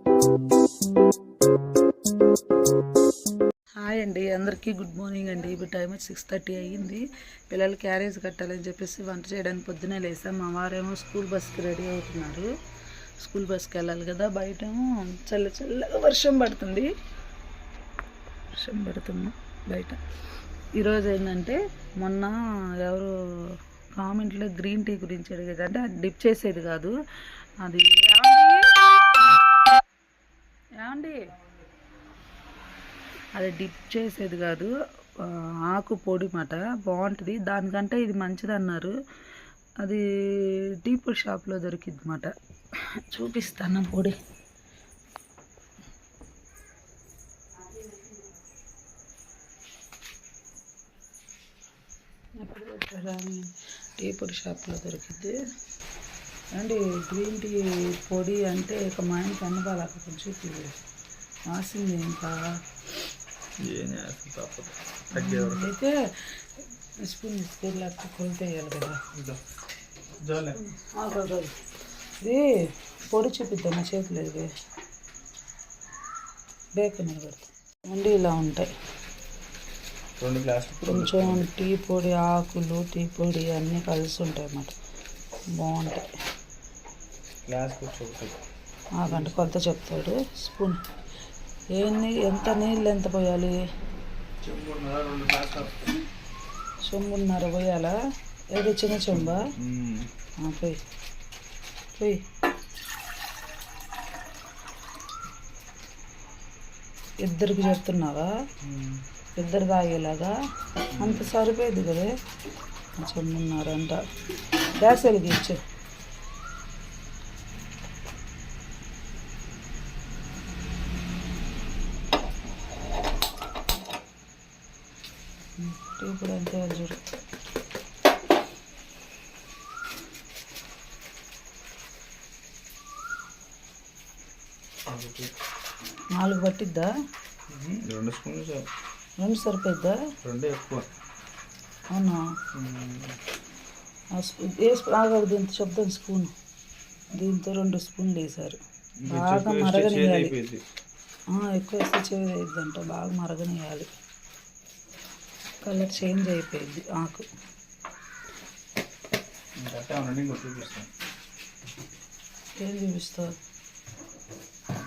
Hi అండి అందరికీ good morning అండి. ఇప్పుడు టైం సిక్స్ థర్టీ అయ్యింది. పిల్లలు క్యారేజ్ కట్టాలని చెప్పేసి వంట చేయడానికి పొద్దునే లేసాం. మా వారేమో స్కూల్ బస్కి రెడీ అవుతున్నారు. స్కూల్ బస్కి వెళ్ళాలి కదా బయట చల్ల చల్లగా వర్షం పడుతుంది. వర్షం పడుతుంది బయట. ఈరోజు ఏంటంటే మొన్న ఎవరు కామెంట్లో గ్రీన్ టీ గురించి అడిగేది అంటే డిప్ చేసేది కాదు. అది ఏమండి అది డిప్ చేసేది కాదు ఆకు పొడి మాట బాగుంటుంది. దానికంటే ఇది మంచిది అన్నారు అది టీ పొడి షాప్లో దొరికింది మాట. చూపిస్తాను పొడి. ఎప్పుడు టీ పొడి షాప్లో దొరికింది అండి గ్రీన్ టీ పొడి అంటే ఇక మా ఇంటికి అన్నబాలకు కొంచెం చూపి వాసింది ఇంకా. అయితే స్పూన్ స్పూన్ లేకపోతే కొలితే వేయాలి కదా. ఇది. పొడి చూపిద్దాం నా చేతిలో ఇది. బేకన్ పెడతా. ఉండి ఇలా ఉంటాయి. రెండు కొంచెం టీ పొడి ఆకులు టీ పొడి అన్నీ కలిసి ఉంటాయి అన్నమాట. బాగుంటాయి. ఆగంటే కొలత చెప్తాడు. స్పూన్. ఎన్ని ఎంత నీళ్ళు ఎంత పోయాలి? చెంబున్నర పోయాలా? ఏదో చిన్న చెంబా? పోయి. పోయి. ఇద్దరికి చెప్తున్నావా? ఇద్దరు తాగేలాగా? అంత సరిపోయేది కదే. చెమ్మున్నారంట గ్యాస్ వెలిగించు ఇప్పుడు అంతే చూడు నాలుగు పట్టిద్దా? రెండు స్పూన్లు రెండు సరిపోయిద్దా? రెండే ఎక్కువ. అవునా? ఏ ఆగదు దీంతో చెప్తాం స్పూన్. దీంతో రెండు స్పూన్లు వేసారు బాగా మరగనియాలి ఎక్కువ వేస్తే చేదు అయిద్దంట. బాగా మరగనియాలి కలర్ చేంజ్ అయిపోయింది ఆకు. ఏం చూపిస్తావు?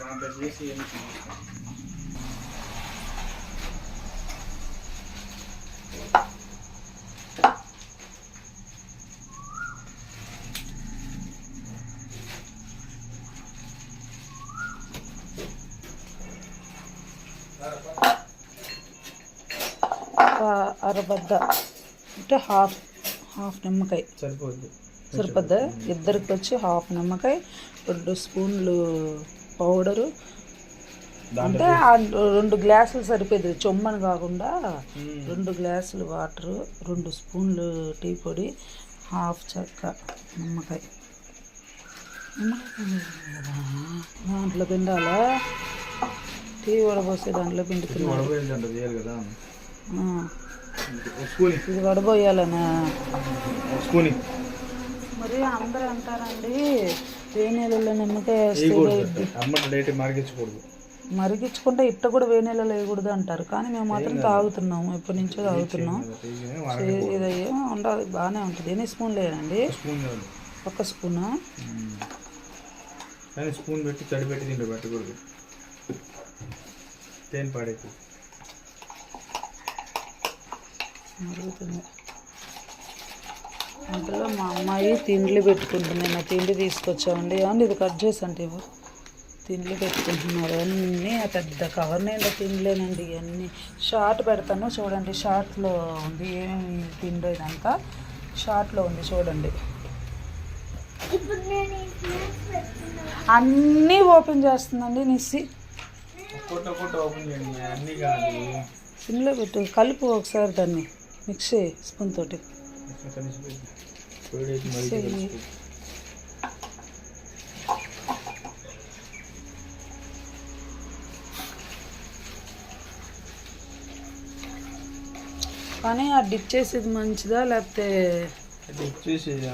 దాంట్లో చేసి అరబద్ద. అంటే హాఫ్ హాఫ్ నిమ్మకాయ. సరిపోద్ది. సరిపోద్దా? ఇద్దరికి వచ్చి హాఫ్ నిమ్మకాయ రెండు స్పూన్లు పౌడరు. అంటే రెండు గ్లాసులు సరిపోయింది. చొమ్మని కాకుండా రెండు గ్లాసులు వాటరు రెండు స్పూన్లు టీ పొడి హాఫ్ చెక్క నిమ్మకాయ. దాంట్లో పిండాలా టీ వడబోసే దాంట్లో పిండుతున్నా ఇది వడబోయాలనా మరి అందరూ అంటారండి వేడి నీళ్ళలో నిమ్మకాయ వేస్తే వేయకూడదు అమ్మ డైట్ మార్గించకూడదు. మరిగించుకుంటే ఇట్ట కూడా వేడి నీళ్ళలో వేయకూడదు అంటారు. కానీ మేము మాత్రం తాగుతున్నాము ఎప్పటి నుంచో తాగుతున్నాం చే- ఇది ఏమో ఉండాలి బాగానే ఉంటుంది. ఎన్ని స్పూన్లు వేయండి స్పూన్ కాదు. ఒక స్పూనా? కానీ స్పూన్ పెట్టి తడి పెట్టి దీంట్లో పెట్టకూడదు. తేనె పాడైతే మరుగుతుంది. అందులో మా అమ్మాయి తిండ్లు పెట్టుకుంటుంది. నా తిండి తీసుకొచ్చామండి. ఏమండి ఇది కట్ చేసి అంటే ఇవ్వు. తిండ్లు పెట్టుకుంటున్నారు. అన్నీ ఆ పెద్ద కవర్ నిండా తిండ్లేనండి ఇవన్నీ. షార్ట్ పెడతాను చూడండి. షార్ట్లో ఉంది. ఏమేమి తిండో ఇదంతా. షార్ట్లో ఉంది చూడండి. అన్నీ ఓపెన్ చేస్తుందండి నిస్సి. సిమ్లో పెట్టు. కలుపు ఒకసారి దాన్ని. మిక్స్ స్పూన్ తోటి. కానీ ఆ డిప్ చేసేది మంచిదా లేకపోతే డిప్ చేసి ఇది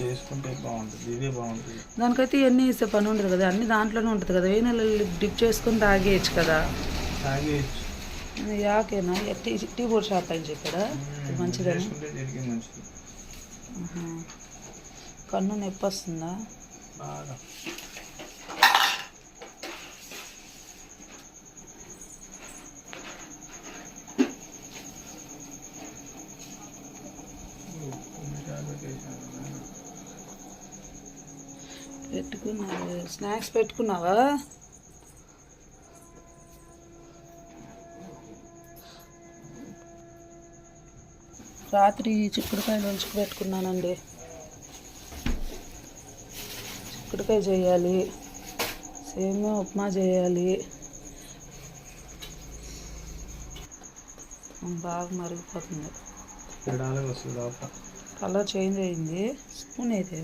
చేసుకుంటే బాగుంటుంది ఇదే బాగుంటుంది. దానికైతే ఇవన్నీ వేసే పని ఉండదు కదా అన్ని దాంట్లోనే ఉంటుంది కదా. వేయి నెలలు డిప్ చేసుకొని తాగేయచ్చు కదా. తాగేయచ్చు. యాకేనా? టీ టీ బోర్డ్ షాప్ అని చెప్పాడా? దీనికి మంచిది. కన్ను నొప్పి వస్తుందా? బాగా. పెట్టుకున్నావు? స్నాక్స్ పెట్టుకున్నావా? రాత్రి చిక్కుడుకాయలు ఉంచి పెట్టుకున్నానండి. చిక్కుడుకాయ చేయాలి. సేమియా ఉప్మా చేయాలి. బాగా మరిగిపోతుంది. కలర్ చేంజ్ అయింది. స్పూన్ అయితే.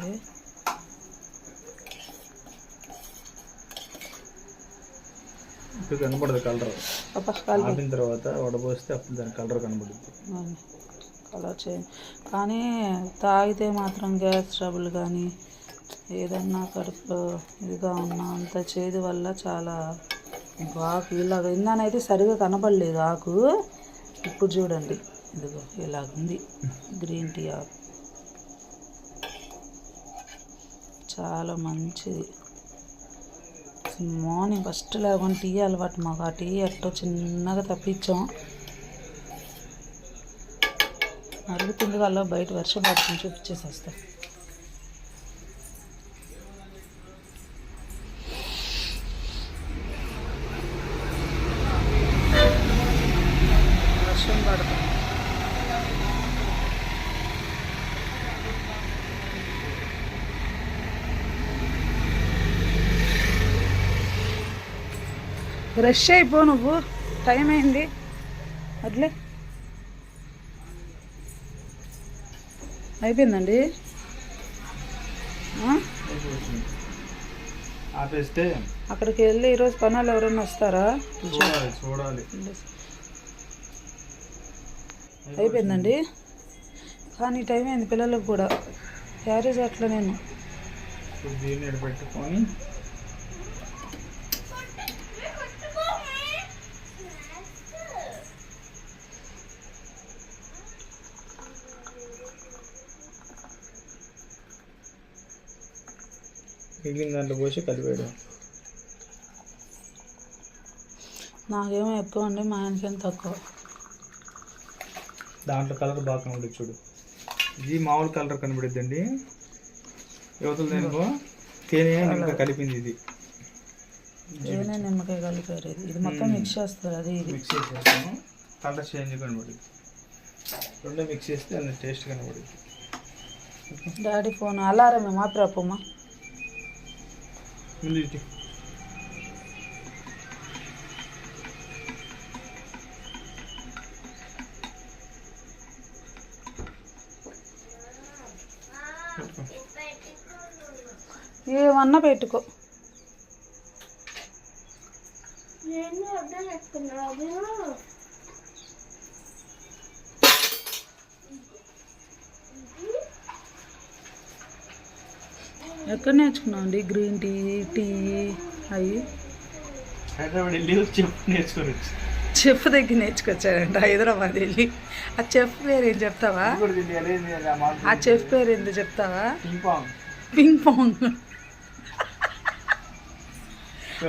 కనపడదు కలర్. ఆపిన తర్వాత వడపోస్తే అప్పుడు దాని కలర్ కనబడుతుంది అలా చేయండి కానీ తాగితే మాత్రం గ్యాస్ ట్రబుల్ కానీ ఏదన్నా కడుపులో ఇదిగా ఉన్నా అంత చేదు వల్ల చాలా ఆకు ఇలాగ ఇందానైతే సరిగా కనపడలేదు ఆకు. ఇప్పుడు చూడండి. ఇదిగో ఇలాగుంది. గ్రీన్ టీ ఆకు. చాలా మంచిది. మార్నింగ్ ఫస్ట్ లేకుండా టీ అలవాటు మాకు. ఆ టీ ఎట్టో చిన్నగా తప్పించాం. అరుగుతుంది వల్ల బయట వర్షం పడుతుంది చూపించేసి వస్తా వర్షం పడుతుంది రష్ అయిపో నువ్వు. టైం అయింది. అట్లే అయిపోయిందండి? ఆపేస్తే అక్కడికి వెళ్ళి ఈరోజు పనులు ఎవరైనా వస్తారా? చూడాలి అయిపోయిందండి. కానీ టైం అయింది పిల్లలకు కూడా. క్యారేజ్ అట్లా నేను పెట్టుకొని మిగిలిన దాంట్లో పోసి కలిపేయడం నాకేమో ఎక్కువ అండి మా ఆయనకేం తక్కువ. దాంట్లో కలర్ బాగా కనబడుతుంది చూడు. ఇది మామూలు కలర్ కనబడుద్దండి. యువతలు దేనికో తేనె కలిపింది ఇది. ఏదైనా నిమ్మకాయ కలిపారు ఇది. ఇది మొత్తం మిక్స్ చేస్తారు అది ఇది. మిక్స్ చేసేస్తాము. కలర్ చేంజ్ కనబడుద్ది రెండు మిక్స్ చేస్తే అంత టేస్ట్ కనబడుద్ది డాడీ ఫోన్ అలారం మాత్రపమ్మా ముందు ఇటు. ఏమన్నా పెట్టుకో ఎక్కడ నేర్చుకున్నావు అండి? గ్రీన్ టీ టీ అవి? హైదరాబాద్ వెళ్ళి చెఫ్ దగ్గర నేర్చుకొచ్చాడంట హైదరాబాద్ వెళ్ళి. ఆ చెఫ్ పేరు ఏం చెప్తావా? ఆ చెఫ్ పేరు ఏందో చెప్తావా? Ping pong.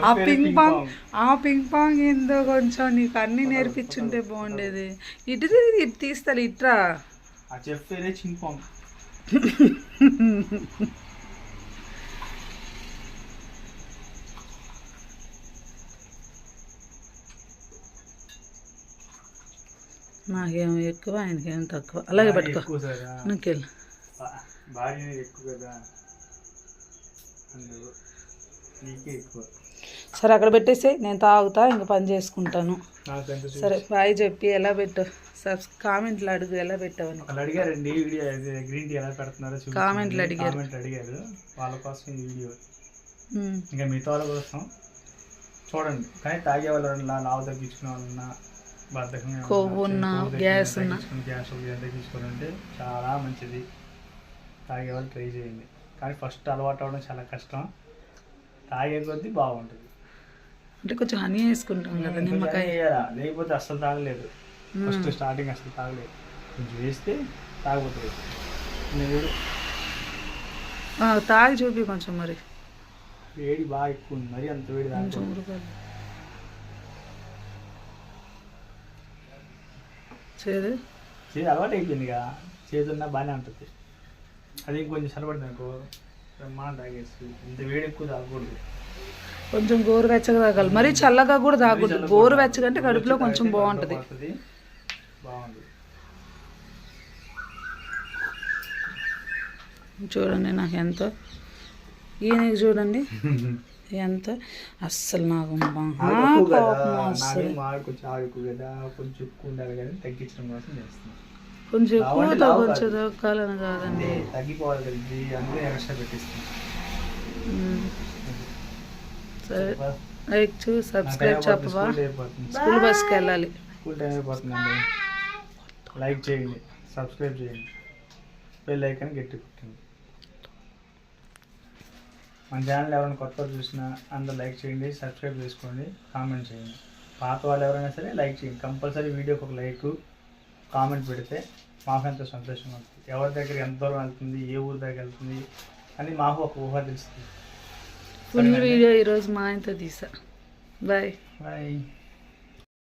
ఆ పింగ్ పాంగ్ ఆ పింగ్ పాంగ్ ఏందో కొంచెం నీకు అన్ని నేర్పించుంటే బాగుండేది. ఇటు తిరిగి ఇటు తీస్తాను ఇట్రా. ఆ చెఫ్ పేరే చింగ్ పాంగ్. నాకేమో ఎక్కువ ఆయనకేమో తక్కువ. అలాగే పట్టుకో. ఎక్కువ నీకే సరే అక్కడ పెట్టేసి నేను తాగుతా ఇంక పని చేసుకుంటాను. నాకు సరే బాయ్ చెప్పి ఎలా పెట్టు? సబ్స్ కామెంట్లు అడుగు ఎలా పెట్టావని. అడిగారండి వీడియో గ్రీన్ టీ ఎలా పెడుతున్నారో. కామెంట్లు అడిగారు. కామెంట్లు అడిగారు. వాళ్ళ కోసం ఈ వీడియో. ఇంకా మిగతా వాళ్ళ కోసం. చూడండి. కానీ తాగే వాళ్ళ లావు తగ్గించుకునే వాళ్ళన్నా కొవ్వు ఉన్నా, గ్యాస్ ఉన్నా. గ్యాస్ తగ్గించుకోవాలంటే చాలా మంచిది. తాగే వాళ్ళు ట్రై చేయండి. కానీ ఫస్ట్ అలవాటు అవ్వడం చాలా కష్టం. తాగే కొద్దీ బాగుంటుంది. అంటే కొంచెం హనీ వేసుకుంటాం కదా నిమ్మకాయ. లేకపోతే అస్సలు తాగలేదు. ఫస్ట్ స్టార్టింగ్ అసలు తాగలేదు. కొంచెం వేస్తే తాగబోతుంది నేను తాగి చూపి కొంచెం మరి. వేడి బాగా ఎక్కువ ఉంది. మరి అంత వేడి కొంచెం తాగకూడదు ఉరగాలి చేదు? చేదు అలవాటు అయిపోయింది కదా చేదున్నా బాగానే ఉంటుంది అది ఇంకొంచెం సరిపడింది అనుకో బ్రహ్మాండం తాగేసి ఇంత వేడి ఎక్కువ తాగకూడదు. కొంచెం గోరువెచ్చగా తాగాలి. మరీ చల్లగా కూడా తాగకూడదు. గోరువెచ్చగా అంటే కడుపులో కొంచెం బాగుంటుంది. బాగుంటుంది. చూడండి నాకు ఎంత. ఈయనకి చూడండి. ఎంత? అస్సలు నాకు కొంచెం ఎక్కువ ఉండాలి కానీ తగ్గించడం కోసం చేస్తున్నాం. కొంచెం. దొక్కాలని కాదండి. తగ్గిపోవాలి. సరే. లైక్ చూ సబ్స్క్రైబ్ చెప్పవా స్కూల్ బస్కి వెళ్ళాలి. స్కూల్ టైం అయిపోతుందండి. లైక్ చేయండి సబ్స్క్రైబ్ చేయండి. బెల్ ఐకాన్ గట్టి కొట్టండి. మన ఛానల్ ఎవరైనా కొత్త చూసినా అందరూ లైక్ చేయండి సబ్స్క్రైబ్ చేసుకోండి కామెంట్ చేయండి. పాత వాళ్ళు ఎవరైనా సరే లైక్ చేయండి. కంపల్సరీ వీడియోకి ఒక లైక్ కామెంట్ పెడితే మాకు ఎంతో సంతోషంగా ఉంటుంది. ఎవరి దగ్గర ఎంత దూరం వెళ్తుంది ఏ ఊరి దగ్గర వెళ్తుంది అని మాకు ఒక ఊహ తెలుస్తుంది. ఫుల్ వీడియో ఈరోజు మా ఆయనతో తీసా. Bye bye